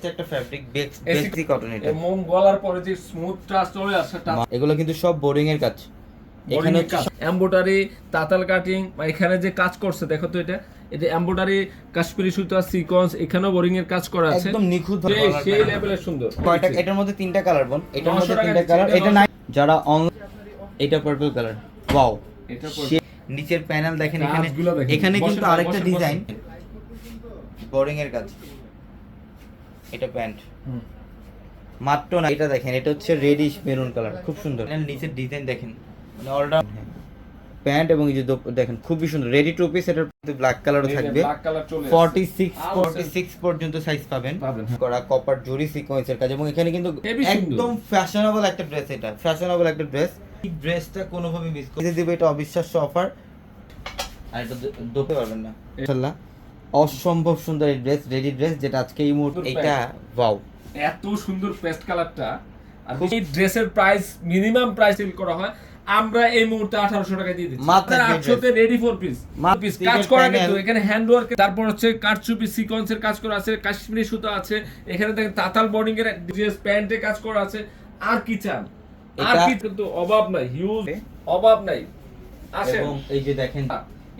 Best একটা fabric বেক্স cotton এটা। মোম গলার পরে যে স্মুথ টাচ চলে আসে এগুলো কিন্তু সব বোরিং এর কাজ। এখানে এমব্রয়ডারি তাতাল কাটিং বা এখানে যে কাজ করছে দেখো তো এটা। এটা এমব্রয়ডারি কাশ্মীরি সুতা সিকোয়েন্স এখানেও বোরিং এর কাজ করা আছে। একদম নিখুঁত সেই- লেভেলের সুন্দর। কয়টা এটার মধ্যে তিনটা কালার বোন। এটার মধ্যে তিনটা কালার এটা এটা নাই যারা অন এটা পার্পল কালার ওয়াও এটা নিচের প্যানেল দেখেন এখানে এখানে কিন্তু আরেকটা ডিজাইন বোরিং এর কাজ। এটা প্যান্ট। মাত্র না এটা দেখেন এটা হচ্ছে রেডিশ মেরুন কালার খুব সুন্দর। নিচের ডিজাইন দেখেন মানে অলরাউন্ড প্যান্ট এবং এই যে দেখেন খুবই সুন্দর। রেডি টু পিস এটার ব্ল্যাক কালারও থাকবে। black color চলে আসছে। 46 46 পর্যন্ত সাইজ পাবেন। হ্যাঁ। করা কপার জরি সিকোয়েন্সের কাজ এবং এখানে কিন্তু একদম ফ্যাশনেবল একটা ড্রেস এটা। ফ্যাশনেবল একটা ড্রেস এই ড্রেসটা কোনোভাবে মিস করে দিবে এটা অবিশ্বাস্য অফার আর এটা দোতে পারবেন না। ইনশাআল্লাহ অসম্ভব সুন্দর এই ড্রেস রেডি ড্রেস যেটা আজকে এই মুহূর্তে এটা ওয়াও এত সুন্দর পেস্ট কালারটা আর এই ড্রেসের প্রাইস মিনিমাম প্রাইস সেল করা হয় আমরা এই মুহূর্তে আঠারোশো টাকা দিয়ে দিচ্ছি। মাত্র আপনার দুই আটশোতে রেডি ফর পিস পিস কাজ করা কিন্তু এখানে হ্যান্ড ওয়ার্ক তারপর হচ্ছে কারচুপি সিকোয়েন্সের কাজ করা আছে কাশ্মীরি সুতা আছে এখানে দেখেন তাতাল বোর্ডিং এর ড্রেস প্যান্টে কাজ করা আছে। আর কি চান? আর কি কিন্তু অভাব নাই হিউজ অভাব নাই। আসেন। এই যে দেখেন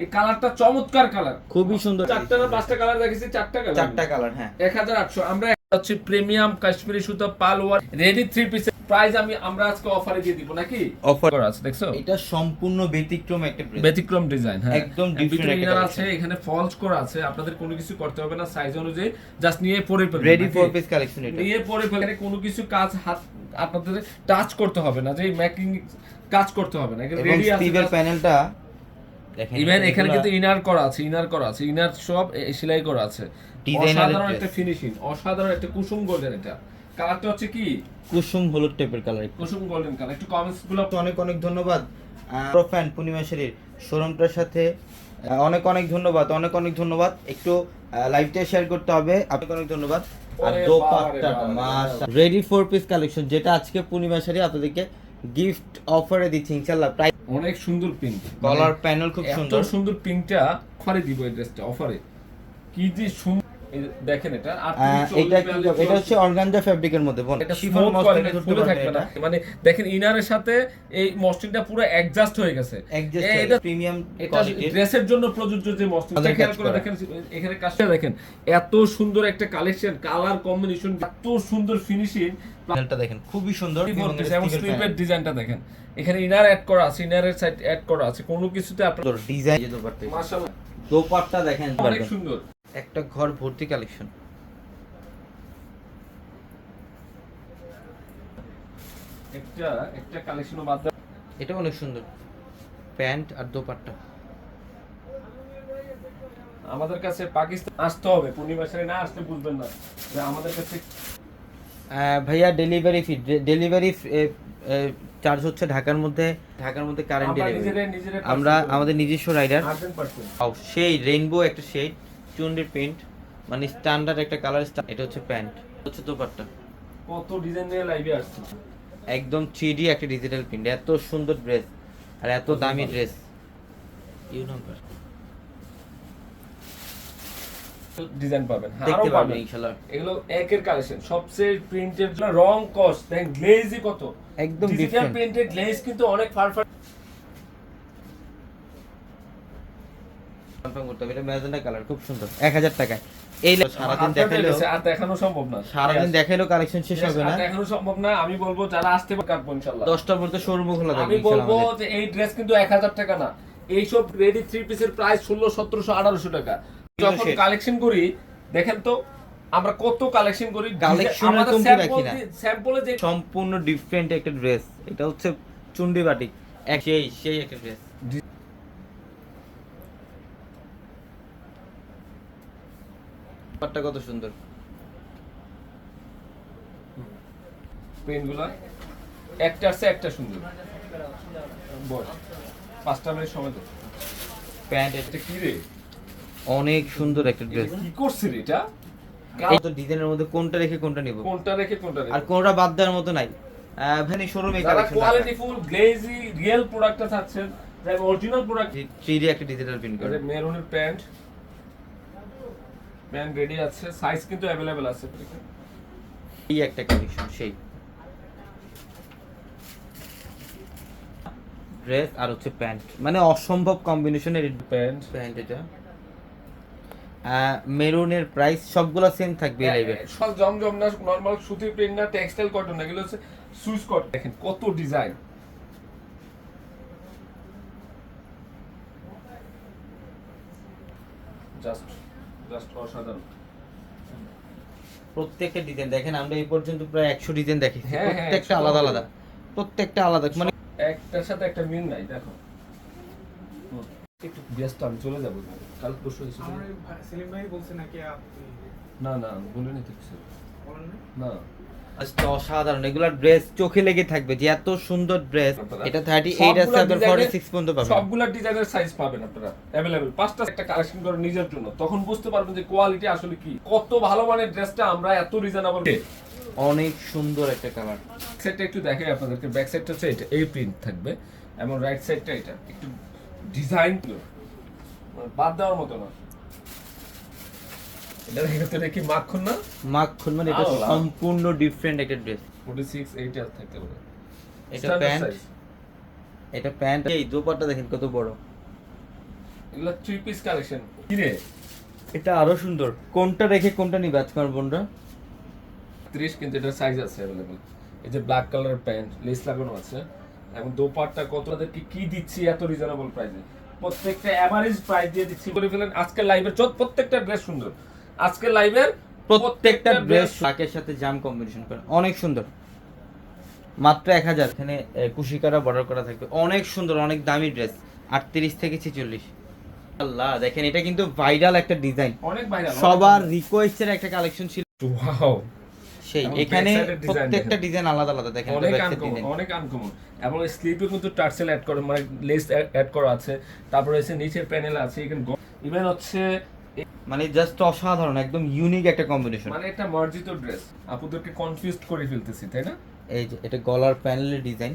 এই কালারটা চমৎকার কালার। খুবই সুন্দর। চারটা না পাঁচটা কালার দেখেছি? চারটা কালার। চারটা কালার হ্যাঁ। এক হাজার আটশো। আমরা হচ্ছে প্রিমিয়াম কাশ্মীরি সুতা পালওয়ার রেডি থ্রি পিসের প্রাইস আমি আমরা আজকে অফারে দিয়ে দিব নাকি? অফার করা আছে দেখছ? এটা সম্পূর্ণ ব্যতিক্রম একটা ব্যতিক্রম ডিজাইন হ্যাঁ। একদম একটা আছে এখানে ফলস করা আছে। আপনাদের কোনো কিছু করতে হবে না সাইজ অনুযায়ী জাস্ট নিয়ে পরে ফেলবেন রেডি ফর পিস কালেকশন এটা। নিয়ে পরে ফেলে কোনো কিছু কাজ হাত আপনাদের টাচ করতে হবে না যে মেকিং কাজ করতে হবে না রেডি আছে প্যানেলটা ইভেন এখানে কিন্তু ইনার করা আছে ইনার করা আছে ইনার সব সেলাই করা আছে। অসাধারণ একটা ফিনিশিং অসাধারণ একটা কুসুম গোল্ডেন এটা। কালারটা হচ্ছে কি? কুসুম হলুদ টাইপের কালার কুসুম গোল্ডেন কালার একটু কমেন্টসগুলো অনেক অনেক ধন্যবাদ প্রো ফ্যান পূর্ণিমা শেরির শোরুমটার সাথে। অনেক অনেক ধন্যবাদ অনেক অনেক ধন্যবাদ। একটু লাইভটা শেয়ার করতে হবে। আপনাকে অনেক ধন্যবাদ। আর dupatta. Ready four piece collection যেটা আজকে পূর্ণিমা শাড়ি আপনাদেরকে গিফট অফারে দিচ্ছি ইনশাআল্লাহ। প্রাইস অনেক সুন্দর পিঙ্ক কলার প্যানেল খুব সুন্দর। সুন্দর পিঙ্কটা অফারে দিব এই ড্রেসটা অফারে কি যে সুন্দর যে দেখেন এটা এটা এটা হচ্ছে অর্গানজা ফ্যাব্রিকের মধ্যে বোন এটা শিফন মসলিন ফুলে থাকবে না। মানে দেখেন ইনারের সাথে এই মসলিনটা পুরো অ্যাডজাস্ট হয়ে গেছে। এটা প্রিমিয়াম কোয়ালিটির ড্রেসের জন্য প্রযোজ্য যে খেয়াল করে দেখেন এখানে কাজটা দেখেন এত সুন্দর একটা কালেকশন কালার কম্বিনেশন এত সুন্দর ফিনিশিং প্যানেলটা দেখেন খুবই সুন্দর এবং স্লিপের ডিজাইনটা দেখেন। এখানে ইনার অ্যাড করা আছে ইনারের সাইড অ্যাড করা আছে কোনো কিছুতে আপনার ডিজাইন দোপাট্টা। মাশাআল্লাহ। দোপাট্টা দেখেন অনেক সুন্দর। একটা ঘর ভর্তি কালেকশন একটা একটা কালেকশনও বাদ এটা অনেক সুন্দর। প্যান্ট আর দোপাট্টা। আমাদের কাছে পাকিস্তান আসতে হবে পূর্ণিমা না আসতে বুঝবেন না। আমাদের কাছে ভাইয়া ডেলিভারি ফি ডেলিভারি চার্জ হচ্ছে ঢাকার মধ্যে। ঢাকার মধ্যে কারেন্ট ডেলিভারি আমরা আমাদের নিজস্ব রাইডার সেই রেইনবো একটা শেড চুন্ডির প্রিন্ট মানে স্ট্যান্ডার্ড একটা কালার এটা হচ্ছে প্যান্ট। হচ্ছে দোপাট্টা। কত ডিজাইন নিয়ে লাইভে আসছে একদম থ্রি একটা ডিজিটাল প্রিন্ট এত সুন্দর ড্রেস আর এত দামি ড্রেস ইউ নাম্বার ডিজাইন পাবেন। হ্যাঁ, আরও দেখতে পাবেন। ইনশাআল্লাহ এগুলো একের কালেকশন সবচেয়ে প্রিন্টের জন্য রং কস্ট দেখেন গ্লেজই কত? একদম ডিজিটাল ডিফারেন্ট প্রিন্টেড গ্লেজ কিন্তু অনেক ফার ফার কনফার্ম করতে হবে। এটা কালার খুব সুন্দর। এক হাজার টাকায়। এই সারাদিন হাতে দেখাইলেও পেয়েছে, আর দেখানো সম্ভব না। সারাদিন দেখাইলেও কালেকশন শেষ হবে না। দেখানো সম্ভব না। আমি বলব যারা আসতে পারবে কাটবো ইনশাআল্লাহ। শোরুম খোলা থাকবে আমি বলব যে এই ড্রেস কিন্তু এক হাজার টাকা না। এইসব রেডি থ্রি পিসের প্রাইস টাকা। যখন কালেকশন করি দেখেন তো আমরা কত কালেকশন করি। রাখি না। স্যাম্পলে যে সম্পূর্ণ ডিফারেন্ট একটা ড্রেস এটা হচ্ছে চুন্ডি বাটি সেই সেই একটা ড্রেস পাটটা কত সুন্দর? পেনগুলা একটা আছে একটা সুন্দর। বল পাঁচটা মিনিট সময় তো প্যান্ট এটা কি রে? অনেক সুন্দর একটা ড্রেস। কি করছে রে এটা? তো ডিজাইনের মধ্যে কোনটা রেখে কোনটা নিব? কোনটা রেখে কোনটা আর কোনটা বাদ দেওয়ার মতো নাই। ভ্যানি শোরুমে যারা কালেকশন কোয়ালিটি ফুল গ্লেজি রিয়েল প্রোডাক্টটা যারা অরিজিনাল প্রোডাক্ট একটা ডিজিটাল প্রিন্ট করে মেরুনের প্যান্ট। প্যান্ট রেডি আছে সাইজ কিন্তু অ্যাভেলেবেল আছে এই একটা কালেকশন সেই। ড্রেস আর হচ্ছে প্যান্ট মানে অসম্ভব কম্বিনেশনের প্যান্ট প্যান্ট এটা। মেরুনের প্রাইস সবগুলো সেম থাকবে লাইভে সব জমজম না নরমাল সুতির প্রিন্ট না টেক্সটাইল কটন না এগুলো হচ্ছে সুইস কটন দেখেন কত ডিজাইন জাস্ট জাস্ট অসাধারণ প্রত্যেকটা ডিজাইন দেখেন আমরা এই পর্যন্ত প্রায় একশো ডিজাইন দেখেছি। হ্যাঁ, হ্যাঁ, প্রত্যেকটা আলাদা আলাদা। প্রত্যেকটা আলাদা মানে একটার সাথে একটা মিল নাই দেখো। একটু ব্যস্ত আমি চলে যাব। কাল পরশু এসে সেলিম ভাই বলছে নাকি আপনি না না বলিনি তো কিছু। না? না অসাধারণ। এগুলা ড্রেস চোখে লেগে থাকবে যে এত সুন্দর ড্রেস এটা থার্টি এইট আছে আপনার design ফর্টি এর- সিক্স পর্যন্ত পাবেন। সবগুলা ডিজাইনের সাইজ পাবেন আপনারা অ্যাভেলেবেল পাঁচটা একটা কালেকশন করেন নিজের জন্য। তখন বুঝতে পারবেন যে কোয়ালিটি আসলে কি। কত ভালো মানের ড্রেসটা আমরা এত রিজনেবল অনেক সুন্দর একটা কালার সেটটা একটু দেখাই আপনাদেরকে। ব্যাক সাইডটা হচ্ছে এটা এই প্রিন্ট থাকবে। এবং রাইট সাইডটা এটা। একটু ডিজাইন বাদ দেওয়ার মতো না। এটা দেখে তো দেখি মাখন না মাখন মানে এটা আল্লাহ। সম্পূর্ণ ডিফারেন্ট একটা ড্রেস ফোর্টি সিক্স এইট থাকতে পারে এটা Standard প্যান্ট size। এটা প্যান্ট এই দোপাট্টা দেখেন কত বড় এগুলো থ্রি পিস কালেকশন কি রে এটা আরো সুন্দর কোনটা রেখে কোনটা নিবে আজকাল বোনরা 30 কিন্তু এটা সাইজ আছে अवेलेबल এই যে ব্ল্যাক কালার প্যান্ট লেস লাগানো আছে এবং দোপাট্টা কত তাদেরকে কি দিচ্ছি এত রিজনেবল প্রাইসে প্রত্যেকটা এভারেজ প্রাইস দিয়ে দিচ্ছি করে ফেলেন আজকের লাইভের চোখ প্রত্যেকটা ড্রেস সুন্দর আজকের লাইভের প্রত্যেকটা ড্রেস শাকের সাথে জাম কম্বিনেশন করে অনেক সুন্দর। মাত্র এক হাজার। এখানে কুশিকারা বর্ডার করা থাকবে। অনেক সুন্দর অনেক দামি ড্রেস আটত্রিশ থেকে ছেচল্লিশ। আল্লাহ দেখেন এটা কিন্তু ভাইরাল একটা ডিজাইন অনেক ভাইরাল সবার রিকোয়েস্টের একটা কালেকশন ছিল। ওয়াও সেই এখানে প্রত্যেকটা ডিজাইন আলাদা আলাদা দেখেন অনেক আনকমন অনেক আনকমন এবং স্লিপে কিন্তু টার্সেল অ্যাড করে মানে লেস অ্যাড করা আছে। তারপরে এসে নিচের প্যানেল আছে এখানে ইভেন হচ্ছে মানে জাস্ট অসাধারণ একদম ইউনিক একটা কম্বিনেশন মানে একটা মার্জিত ড্রেস। আপুদেরকে কনফিউজড করে ফেলতেছি তাই না? এই যে এটা গলার প্যানেলের ডিজাইন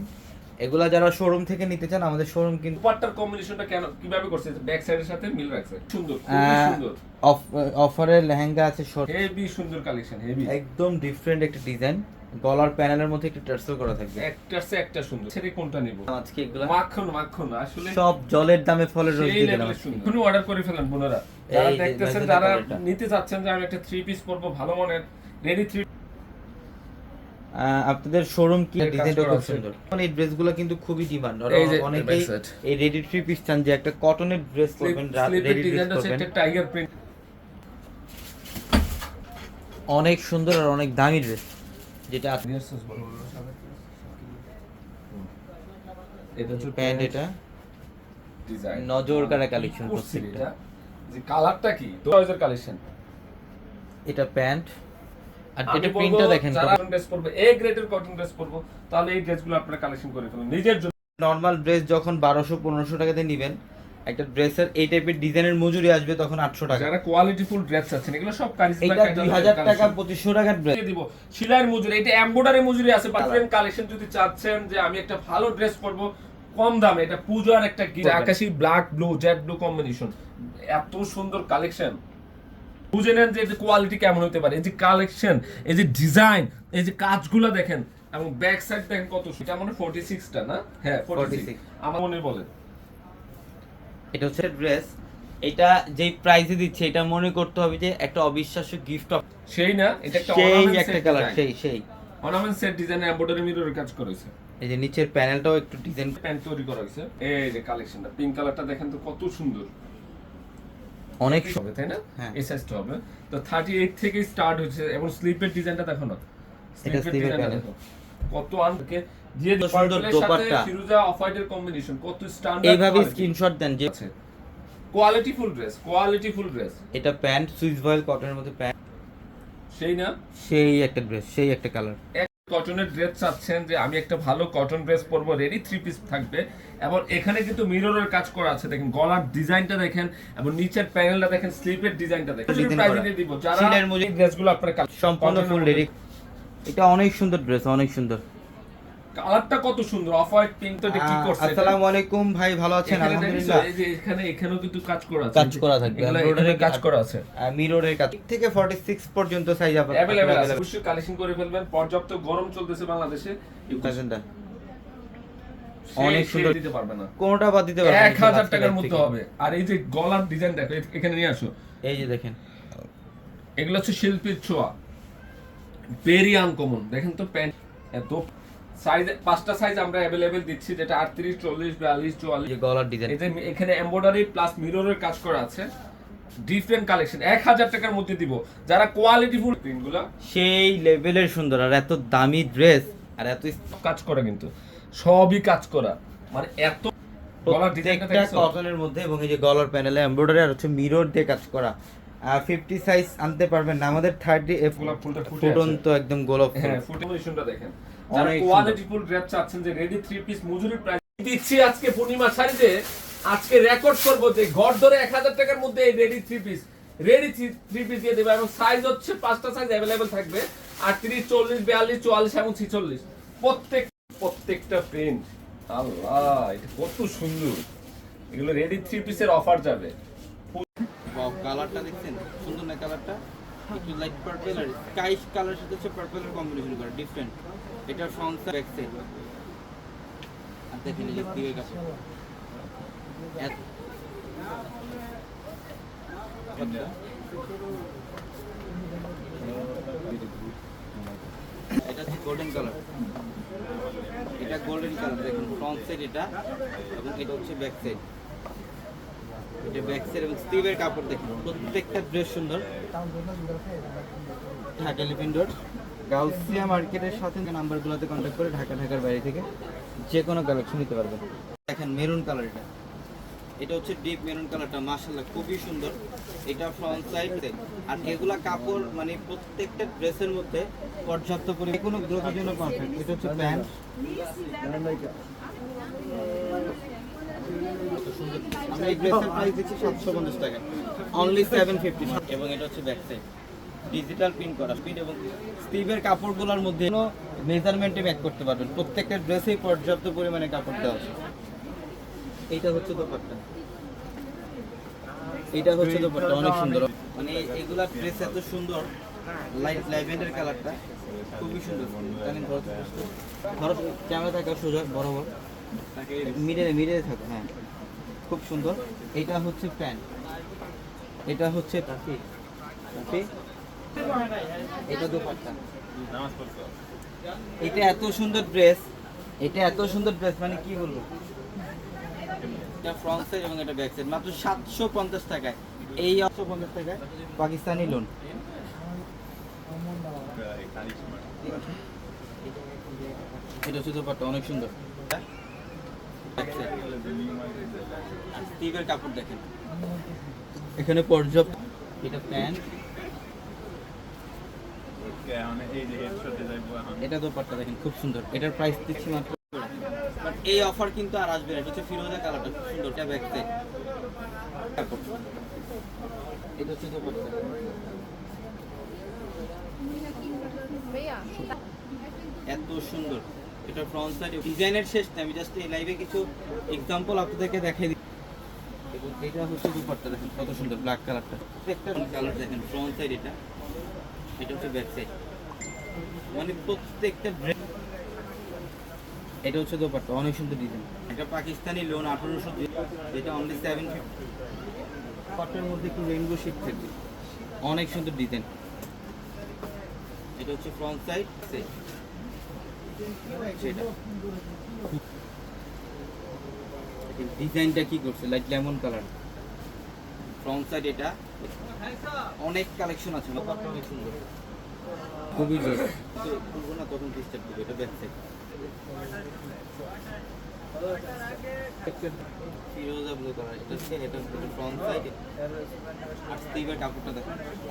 এগুলা যারা শোরুম থেকে নিতে চান আমাদের শোরুম কিন্তু দুপাট্টার কম্বিনেশনটা কেন কীভাবে করছে? ব্যাক সাইডের সাথে মিল রাখছে। সুন্দর সুন্দর। অফারের লেহেঙ্গা আছে শর্ট হেভি সুন্দর কালেকশন হেভি একদম ডিফারেন্ট একটা ডিজাইন গলার প্যানেলের মধ্যে একটা টার্সেল করা থাকবে। একটার চেয়ে একটা সুন্দর। ছেড়ে কোনটা নিব? আজকে এগুলা মাখন মাখন। আসলে সব জলের দামে ফলের রস দিয়ে দিলাম অর্ডার করে ফেলেন বোনেরা। যারা দেখতেছেন যারা নিতে চাচ্ছেন যে আমি একটা থ্রি পিস পরবো ভালো মানের রেডি থ্রি আপনাদের শোরুম কি? ডিজাইনটা খুব সুন্দর। মানে এই ড্রেসগুলো কিন্তু খুবই ডিমান্ড অনেকেই এই রেডি থ্রি পিস চান যে একটা কটনের ড্রেস করবেন রেডি ড্রেস করবেন। টাইগার প্রিন্ট অনেক সুন্দর আর অনেক দামি ড্রেস যেটা এটা হচ্ছে প্যান্ট এটা। নজর কাড়া collection প্রত্যেকটা। যে কালারটা কি? কালেকশন এটা প্যান্ট। আর এটা প্রিন্টটা দেখেন যারা ড্রেস এ গ্রেডের কটন ড্রেস তাহলে এই ড্রেসগুলো আপনারা কালেকশন করে ফেলুন। নিজের জন্য। নর্মাল ড্রেস যখন বারোশো পনেরোশো টাকাতে নেবেন একটা ড্রেসের এই টাইপের ডিজাইনের মজুরি আসবে তখন আটশো টাকা। যারা কোয়ালিটিফুল ড্রেস আছেন এগুলো সব কারিজমা এটা দুই হাজার টাকা পঁচিশশো টাকার ড্রেস দিব। সিলাইয়ের মজুরি এটা এমব্রয়ডারি মজুরি আছে কালেকশন যদি চাচ্ছেন যে আমি একটা ভালো ড্রেস পরবো কম দামে এটা পূজার একটা gift। আকাশি black blue jade blue combination এত সুন্দর কালেকশন বুঝে নেন যে কোয়ালিটি কেমন হতে পারে। এই যে কালেকশন এই যে ডিজাইন এই যে কাজগুলো দেখেন এবং ব্যাক সাইড দেখেন কত এটা মানে 46 টা না? হ্যাঁ 46 46 আমার মনে বলে। এটা হচ্ছে ড্রেস এটা যেই প্রাইসে দিচ্ছে এটা মনে করতে হবে যে একটা অবিশ্বাস্য গিফট অফ সেই না এটা একটা সেই একটা কালার। সেই সেই। অর্নামেন্ট সেট ডিজাইন এমব্রয়ডারি মিররের কাজ করেছে। এই যে নিচের প্যানেলটাও একটু ডিজাইন প্যান্ট তৈরি করা হয়েছে। এই যে কালেকশনটা পিঙ্ক কালারটা দেখেন তো কত সুন্দর। অনেক হবে তাই না? হ্যাঁ। এই সাইজটা হবে। তো 38 থেকে স্টার্ট হচ্ছে এবং স্লিপের ডিজাইনটা দেখো না। স্লিপের ডিজাইনটা panel। দেখো। কত আনকে দিয়ে সুন্দর দোপাট্টা। ফিরোজা অফ হোয়াইটের কম্বিনেশন কত স্ট্যান্ডার্ড এইভাবে স্ক্রিনশট দেন যে আছে। Quality full dress quality full dress এটা প্যান্ট সুইস ভয়েল কটনের মধ্যে প্যান্ট। সেই না? সেই একটা ড্রেস সেই একটা কালার কটনের ড্রেস চাচ্ছেন যে আমি একটা ভালো কটন ড্রেস পরবো রেডি থ্রি পিস থাকবে। এবং এখানে কিন্তু মিররের কাজ করা আছে দেখেন গলার ডিজাইনটা দেখেন এবং নিচের প্যানেলটা দেখেন স্লিপের ডিজাইনটা দেখেন। প্রাইস দিব। যারা ড্রেসগুলো আপনারা সম্পূর্ণ ফুল রেডি এটা অনেক সুন্দর ড্রেস অনেক সুন্দর। কালারটা কত সুন্দর অফ হোয়াইট পিঙ্ক তো কি করছে আসসালামু আলাইকুম ভাই ভালো আছেন? আলহামদুলিল্লাহ। এই যে এখানে এখানেও কিন্তু কাজ করা আছে। কাজ করা থাকবে। এগুলো- কাজ কাজ- করা আছে। মিররের কাছ থেকে 46 পর্যন্ত সাইজ আপনার অ্যাভেলেবল আছে অবশ্যই কালেকশন করে ফেলবেন। পর্যাপ্ত গরম চলতেছে বাংলাদেশে। প্রেজেন্টটা অনেক সুন্দর। দিতে পারবে না। কোনটা বাদ দিতে এক হাজার টাকার মধ্যে হবে। আর এই যে গলার ডিজাইন দেখো এখানে নিয়ে আসো। এই যে দেখেন। এগুলো হচ্ছে শিল্পীর ছোঁয়া। ভেরি আনকমন দেখেন তো প্যান্ট এত সাইজ পাঁচটা সাইজ আমরা অ্যাভেলেবেল দিচ্ছি যেটা আটত্রিশ চল্লিশ বিয়াল্লিশ এই চুয়াল্লিশ যে গলার ডিজাইন এই যে এখানে এমব্রয়ডারি প্লাস মিররের কাজ করা আছে। ডিফারেন্ট কালেকশন এক হাজার টাকার মধ্যে দিব। যারা কোয়ালিটি ফুল প্রিন্টগুলো সেই লেভেলের সুন্দর আর এত দামি ড্রেস আর এত কাজ করা কিন্তু। সবই কাজ করা। মানে এত গলার ডিজাইনটা কটনের মধ্যে এবং এই যে গলার প্যানেলে এমব্রয়ডারি আর হচ্ছে মিরর দিয়ে কাজ করা। ফিফটি সাইজ আনতে পারবেন না। আমাদের থার্টি ফুলটা ফুটে ফুটন্ত একদম গোলাপ হ্যাঁ ফুটে পজিশনটা দেখেন। যারা অনেক সুন্দর। কোয়ালিটি ফুল ড্রেস চাচ্ছেন যে রেডি থ্রি পিস মজুরির প্রাইস দিচ্ছি আজকে পূর্ণিমা শাড়িতে। আজকে রেকর্ড করব যে ঘর ধরে এক হাজার টাকার মধ্যে এই ready three piece ready three piece দিয়ে দেবে এবং সাইজ হচ্ছে পাঁচটা সাইজ অ্যাভেলেবেল থাকবে। আটত্রিশ চল্লিশ বিয়াল্লিশ চুয়াল্লিশ এবং ছিচল্লিশ। প্রত্যেক প্রত্যেকটা প্রিন্ট আল্লাহ এটা কত সুন্দর। এগুলো রেডি থ্রি পিসের অফার যাবে। ওয়াও কালারটা দেখছেন? সুন্দর না কালারটা একটু লাইট পার্পল আর স্কাই কালার সাথে হচ্ছে পার্পলের কম্বিনেশন করা ডিফারেন্ট এটা সাইড আর দেখেন দিয়ে কাপড় এটা হচ্ছে গোল্ডেন কালার এটা গোল্ডেন কালার দেখুন ফ্রন্ট সাইড এটা, এবং এটা হচ্ছে ব্যাক সাইড এটা ব্যাক সাইড এবং স্টিভের কাপড় দেখুন, প্রত্যেকটা ড্রেস সুন্দর। ঢাকা লিপিন্ডোর গাউসিয়া মার্কেটের সাথে নাম্বারগুলোতে কন্ট্যাক্ট করে ঢাকা, ঢাকার বাইরে থেকে যে কোনো কালেকশন নিতে পারবেন। দেখেন মেরুন কালার এটা। এটা হচ্ছে ডিপ মেরুন কালারটা মাশাআল্লাহ, খুবই সুন্দর। এটা ফ্রন্ট সাইড আর এগুলা কাপড় মানে প্রত্যেকটা ড্রেসের মধ্যে পর্যাপ্ত পরিমাণে কোনো গ্রোথের জন্য পারফেক্ট এটা হচ্ছে প্যান্ট। আমরা এই ড্রেসের প্রাইস দিচ্ছি সাতশো পঞ্চাশ টাকা অনলি সেভেন ফিফটি এবং এটা হচ্ছে ব্যাক সাইড ডিজিটাল প্রিন্ট করা স্পিড এবং স্টিভের কাপড়গুলোর মধ্যে মেজারমেন্টে ম্যাচ করতে পারবেন। প্রত্যেকটা ড্রেসেই পর্যাপ্ত পরিমাণে কাপড় দেওয়া আছে। এইটা হচ্ছে দোপাট্টা। এটা হচ্ছে দোপাট্টা, অনেক সুন্দর। মানে এগুলা ড্রেস এত সুন্দর লাইট ল্যাভেন্ডার কালারটা খুবই সুন্দর। জানেন ধরো ক্যামেরা থাকে সোজা বরাবর। মিডে মিডে থাকে হ্যাঁ। খুব সুন্দর। এটা হচ্ছে প্যান্ট। এটা হচ্ছে টাফি টাফি এটা দোপাট্টা। এটা এত সুন্দর ড্রেস এটা এত সুন্দর ড্রেস মানে কি বলব? এটা ফ্রন্ট সাইড এবং এটা ব্যাক সাইড মাত্র সাতশো পঞ্চাশ টাকায়। এই সাতশো পঞ্চাশ টাকায় পাকিস্তানি লোন এটা হচ্ছে দোপাট্টা অনেক সুন্দর। স্টিভের কাপড় দেখেন। এখানে পর্যাপ্ত এটা প্যান্ট এটা দোপাট্টা দেখেন, খুব সুন্দর। এটার প্রাইস দিচ্ছি মাত্র। এই অফার কিন্তু আর আসবে না। এটা হচ্ছে ফিরোজা কালারটা, খুব সুন্দর। এটা দোপাট্টা। এত সুন্দর। এটা ফ্রন্ট সাইড ডিজাইনের শেষ আমি জাস্ট এই লাইভে কিছু এক্সাম্পল আপনাদেরকে দেখাই দিই। এবং এটা হচ্ছে দুপাট্টা, দেখেন কত সুন্দর ব্ল্যাক কালারটা প্রত্যেকটা কালার দেখেন ফ্রন্ট সাইড এটা। এটা হচ্ছে ব্যাক সাইড মানে প্রত্যেকটা এটা হচ্ছে দোপাট্টা, অনেক সুন্দর ডিজাইন এটা পাকিস্তানি লোন আঠারোশো এটা অনলি সেভেন পাট্টার মধ্যে একটু রেইনবো শিট থাকবে। অনেক সুন্দর ডিজাইন এটা হচ্ছে ফ্রন্ট সাইড সেটা। ডিজাইনটা কি করছে? Light lemon colour front side এটা। অনেক কালেকশন আছে অনেক সুন্দর খুবই জোর। খুলবো না তখন ডিস্টার্ব করবে এটা ব্যাক সাইড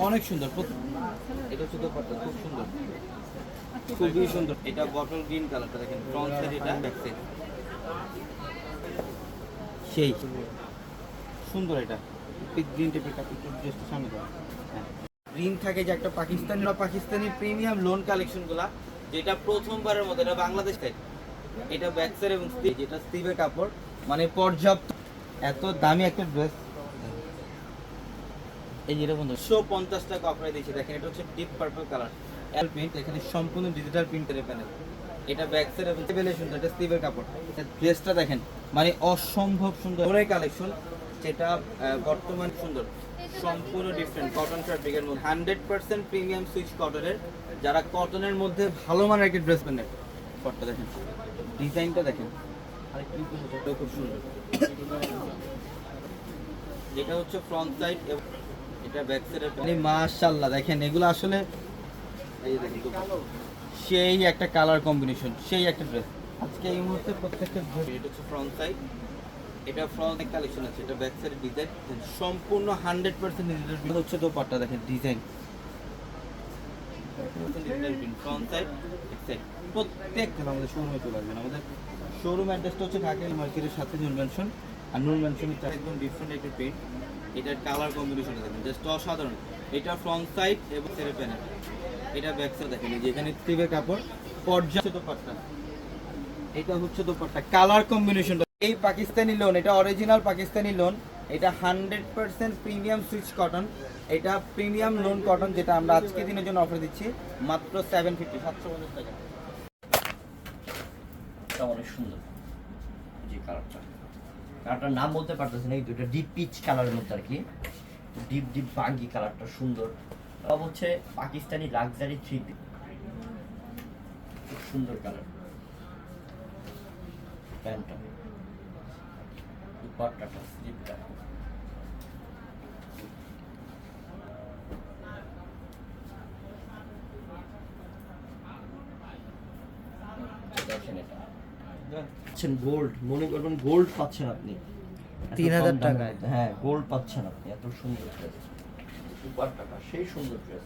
অনেক সুন্দর এটা হচ্ছে দোপাট্টা খুব সুন্দর। খুবই সুন্দর। এটা বটল গ্রিন কালারটা দেখেন ফ্রন্ট সাইড এটা ব্যাক সাইড সেই। সুন্দর এটা। গ্রিন হ্যাঁ। থাকে যে একটা পাকিস্তানি প্রিমিয়াম লোন যেটা প্রথমবারের মতো, এটা বাংলাদেশ এটা ব্যাক সাইড এবং স্টিভের কাপড় মানে পর্যাপ্ত। এত দামি একটা ড্রেস এই যেটা বন্ধু শো পঞ্চাশ টাকা অফারে দিয়েছে, দেখেন, এটা হচ্ছে deep purple colour L print এখানে সম্পূর্ণ ডিজিটাল প্রিন্টের প্যানেল এটা ব্যাক সুন্দর এটা স্টিভের কাপড়। এটা ড্রেসটা দেখেন মানে অসম্ভব সুন্দর। কালেকশন যেটা বর্তমান সুন্দর, সম্পূর্ণ ডিফারেন্ট কটন ফ্যাব্রিকের মধ্যে। হান্ড্রেড পার্সেন্ট প্রিমিয়াম সুইচ কটনের যারা কটনের মধ্যে ভালো মানের একটা ড্রেস প্যানেল পটটা দেখেন। ডিজাইনটা দেখেন। খুব সুন্দর। এটা হচ্ছে ফ্রন্ট সাইড এটা ব্যাক সাইডের মাশাআল্লাহ, দেখেন, এগুলো আসলে সেই একটা কালার কম্বিনেশন সেই একটা ড্রেস আজকে এই মুহূর্তে প্রত্যেকটা এটা হচ্ছে ফ্রন্ট সাইড এটা ফ্রন্ট কালেকশন আছে, এটা ব্যাক সাইডের ডিজাইন সম্পূর্ণ হান্ড্রেড পার্সেন্ট হচ্ছে দোপাট্টা, দেখেন ডিজাইন ফ্রন্ট সাইড সাইড প্রত্যেকটা আমাদের শোরুমে চলে আসবেন। আমাদের শোরুম অ্যাড্রেসটা হচ্ছে ঢাকা মার্কেটের সাথে নূর ম্যানশন আর নূর ম্যানশনের একদম ডিফারেন্ট একটা প্রিন্ট এটার কালার কম্বিনেশন দেখেন জাস্ট অসাধারণ। এটা ফ্রন্ট সাইড এবং সেরে প্যানেল এটা ব্যাক সাইড দেখেন যে এখানে স্টিভের কাপড়, পর্যাপ্ত দোপাট্টা। এটা হচ্ছে দোপাট্টা। কালার কম্বিনেশনটা এই পাকিস্তানি লোন এটা অরিজিনাল পাকিস্তানি লোন এটা hundred percent premium Swiss cotton এটা প্রিমিয়াম লোন কটন যেটা আমরা আজকে দিনের জন্য অফার দিচ্ছি, মাত্র সেভেন ফিফটি সাতশো পঞ্চাশ টাকা। অনেক সুন্দর। যে কালারটা কালারটার নাম বলতে পারতেছি না কিন্তু এটা ডিপ পিচ কালারের মধ্যে আর কি। ডিপ ডিপ বাঙ্গি কালারটা সুন্দর। সব হচ্ছে পাকিস্তানি লাক্সারি থ্রি খুব সুন্দর কালার প্যান্টটা। স্লিপটা পাচ্ছেন গোল্ড মনে করবেন গোল্ড পাচ্ছেন আপনি। এত 3000 কম দামের টাকায়। হ্যাঁ গোল্ড পাচ্ছেন আপনি এত সুন্দর ড্রেস সুপার টাকা সেই সুন্দর ড্রেস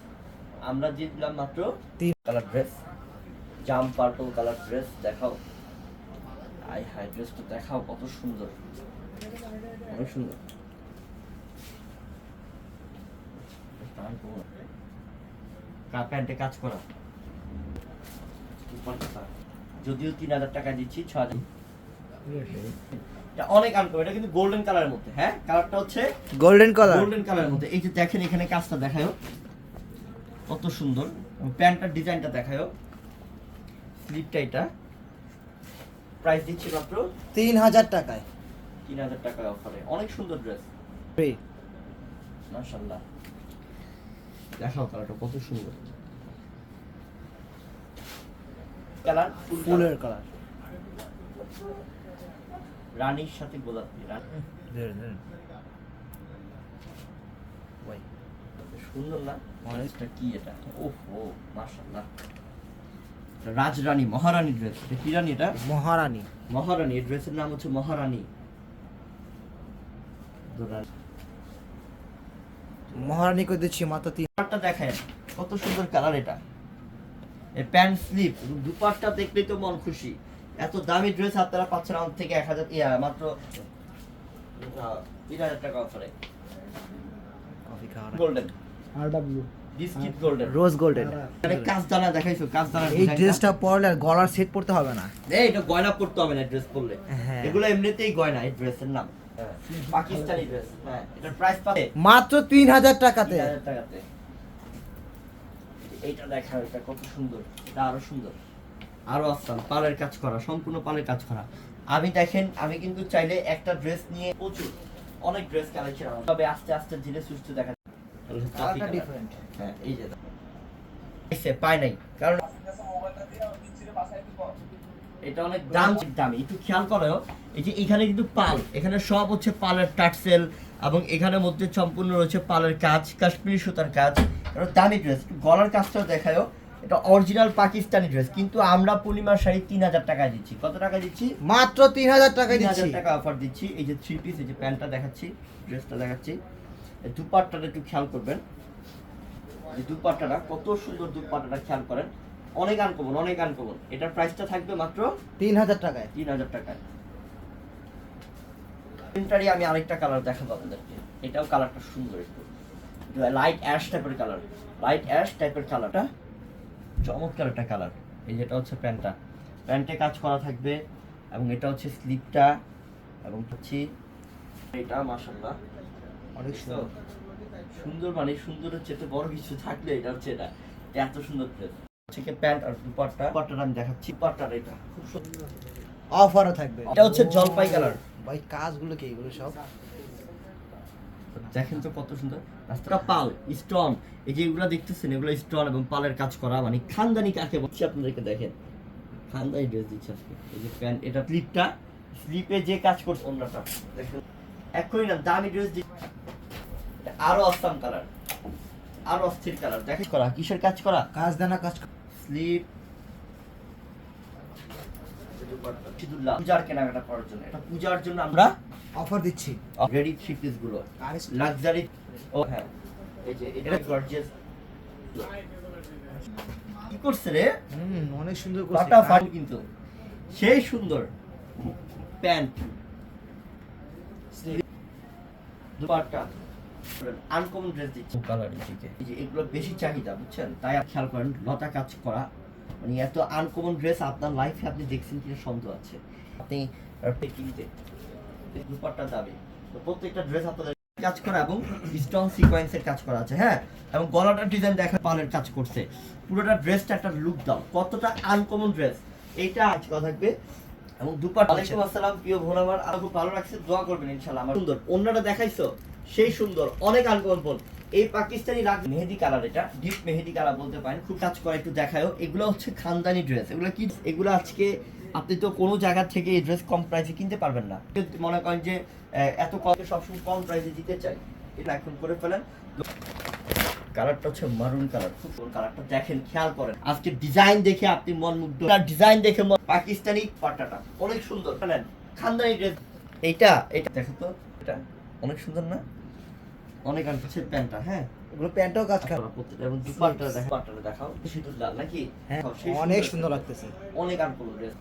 আমরা দিলাম মাত্র তিন কালার ড্রেস জাম পার্পল কালার ড্রেস দেখাও। আই হাই ড্রেসটা দেখাও কত সুন্দর। অনেক সুন্দর প্যান্টে কাজ করা। যদিও তিন হাজার টাকা দিচ্ছি ছ হাজার। অনেক আনকম এটা কিন্তু গোল্ডেন কালারের মধ্যে হ্যাঁ? কালারটা হচ্ছে গোল্ডেন কালার গোল্ডেন কালারের মধ্যে। এই যে দেখেন এখানে কাজটা দেখায়ও কত সুন্দর। প্যান্টটার ডিজাইনটা দেখায়ও। স্লিপটা এটা। প্রাইস দিচ্ছি মাত্র তিন হাজার টাকায়। তিন হাজার টাকা অফারে অনেক সুন্দর ড্রেস ফ্রি মাশাল্লাহ দেখাও কালারটা কত সুন্দর। কালার? ফুলের কালার রানীর সাথে গোলাপি। রানী। সুন্দর না? অনেকটা কি এটা? ওহ ও মাশাআল্লাহ। রাজরানী মহারানী ড্রেস এটা কি রানী এটা? মহারানী। মহারানী। ড্রেসের নাম হচ্ছে মহারানী। মহারানী করে দিচ্ছি মাত্র তিন কালারটা দেখেন কত সুন্দর কালার এটা। এই প্যান্ট স্লিপ দুপাট্টা দেখলেই তো মন খুশি। এত দামি ড্রেস আপনারা পাচ্ছেন আমার থেকে এক হাজার ইয়া মাত্র তিন হাজার টাকা অফারে গোল্ডেন আর W biscuit golden rose golden এখানে কাজ দেখাইছো কাজ দানা এই ড্রেসটা পরলে আর গলার সেট পড়তে হবে না। এই এটা গয়না পড়তে হবে না ড্রেস পরলে। হ্যাঁ। এগুলো এমনিতেই গয়না এই ড্রেসের নাম। পাকিস্তানি ড্রেস হ্যাঁ। এটার প্রাইস পাবে মাত্র তিন হাজার টাকাতে। তিন হাজার টাকাতে। এইটা দেখা এটা কত সুন্দর এটা আরও সুন্দর। আরও আসাম পালের কাজ করা সম্পূর্ণ পালের কাজ করা। আমি দেখেন আমি কিন্তু চাইলে একটা ড্রেস নিয়ে প্রচুর অনেক ড্রেস কালেকশন আমার তবে আস্তে আস্তে ধীরে সুস্থ দেখা কালারটা ডিফারেন্ট হ্যাঁ এই যে এসে পায় নাই কারণ এটা অনেক দাম দামি। একটু খেয়াল করো এই যে এখানে কিন্তু পাল এখানে সব হচ্ছে পালের টাটসেল এবং এখানের মধ্যে সম্পূর্ণ রয়েছে পালের কাজ কাশ্মীরি সুতার কাজ দামি ড্রেস গলার কাজটাও দেখায়ও এটা অরিজিনাল পাকিস্তানি ড্রেস কিন্তু আমরা পূর্ণিমার শাড়ি তিন হাজার টাকায় দিচ্ছি। কত টাকা দিচ্ছি? মাত্র তিন হাজার দিচ্ছি হাজার টাকা অফার দিচ্ছি। এই যে থ্রি পিস এই যে প্যান্টটা দেখাচ্ছি ড্রেসটা দেখাচ্ছি। দুপাট্টাটা একটু খেয়াল করবেন। এই দুপাট্টাটা কত সুন্দর দুপাট্টাটা খেয়াল করেন। অনেক আনকমন অনেক আনকমন এটার প্রাইসটা থাকবে মাত্র তিন হাজার টাকায়। তিন হাজার টাকায়। প্রিন্টারই আমি আরেকটা কালার দেখাবো আপনাদেরকে। এটাও কালারটা সুন্দর একটু। লাইট অ্যাশ টাইপের কালার লাইট অ্যাশ টাইপের কালারটা চমৎকার একটা কালার এই যেটা হচ্ছে প্যান্টটা। প্যান্টে কাজ করা থাকবে এবং এটা হচ্ছে স্লিপটা এবং হচ্ছে এটা মাশাআল্লাহ। অনেক সুন্দর। সুন্দর মানে সুন্দরের চেয়ে বড় কিছু থাকলে এটা হচ্ছে এটা। এটা এত সুন্দর ড্রেস হচ্ছে প্যান্ট আর দুপাট্টা। দুপাট্টাটা আমি দেখাচ্ছি। দুপাট্টার এটা। খুব সুন্দর অফারও থাকবে। এটা হচ্ছে জলপাই কালার ভাই কাজগুলো কি এগুলো সব? দেখেন তো কত সুন্দর। রাস্তাটা পাল স্টোন এই যে এগুলো দেখতেছেন এগুলো স্টোন এবং পালের কাজ করা মানে খানদানি কাকে বলছি আপনাদেরকে দেখেন। খানদানি ড্রেস দিচ্ছে আজকে। এই যে প্যান্ট এটা স্লিপটা স্লিপে যে কাজ করছে অন্যটা দেখেন। এখনই না দামি ড্রেস দিচ্ছে। আরও অসাম কালার আরও অস্থির কালার দেখেন করা কিসের কাজ করা? কাজ দেনা কাজ স্লিপ পূজার কেনাকাটা করার জন্য। এটা পূজার জন্য আমরা অফার দিচ্ছি। রেডি থ্রি পিসগুলো। লাক্সারি ও হ্যাঁ। এই যে এটা গর্জিয়াস কি করছে রে? হুম অনেক সুন্দর করছে। কিন্তু। সেই সুন্দর প্যান্ট। দুপাট্টা। আনকমন ড্রেস দিচ্ছে। যে এগুলো বেশি চাহিদা বুঝছেন? তাই খেয়াল করেন লতা কাজ করা। মানে এত আনকমন ড্রেস আপনার লাইফে আপনি দেখছেন কিনা সন্দেহ আছে। আপনি কিনতে দুপাট্টা দাবি। তো প্রত্যেকটা ড্রেস আপনাদের কাজ করা এবং স্টোন সিকোয়েন্সের কাজ করা আছে হ্যাঁ? এবং গলাটার ডিজাইন দেখা পালের কাজ করছে। পুরোটা ড্রেসটা একটা লুক দাও। কতটা আনকমন ড্রেস এইটা আজ কথা থাকবে। এবং দুপাট ওয়ালাইকুম আসসালাম প্রিয় আরও খুব ভালো লাগছে। দোয়া করবেন ইনশাআল্লাহ আমার সুন্দর। অন্যটা দেখাইছো? সেই সুন্দর, অনেক আনকমন। ফোন এই পাকিস্তানি রাগ, মেহেদি কালার এটা ডিপ মেহেদি কালার বলতে পারেন। খুব কাজ করে, একটু দেখায়ও। এগুলো হচ্ছে খানদানি ড্রেস এগুলো কি, এগুলো আজকে আপনি তো কোনো জায়গা থেকে এই ড্রেস কম প্রাইসে কিনতে পারবেন না। মনে করেন যে এত কম, সবসময় কম প্রাইসে দিতে চাই। এটা এখন করে ফেলেন। কালারটা হচ্ছে মারুন কালার। খুব সুন্দর কালারটা দেখেন, খেয়াল করেন। আজকে ডিজাইন দেখে আপনি মন মুগ্ধ। ডিজাইন দেখে পাকিস্তানি পাট্টাটা। অনেক সুন্দর। খানদানি ড্রেস এইটা এটা দেখো তো, এটা অনেক সুন্দর না? অনেক আনছে প্যান্টটা হ্যাঁ? এগুলো প্যান্টও কাজ খারাপ প্রত্যেকটা এবং দুপাটটা দেখাও দুপাট্টাটা দেখাও। সিঁদুর লাল নাকি? হ্যাঁ অনেক সুন্দর লাগতেছে। অনেক আর কোনো ড্রেস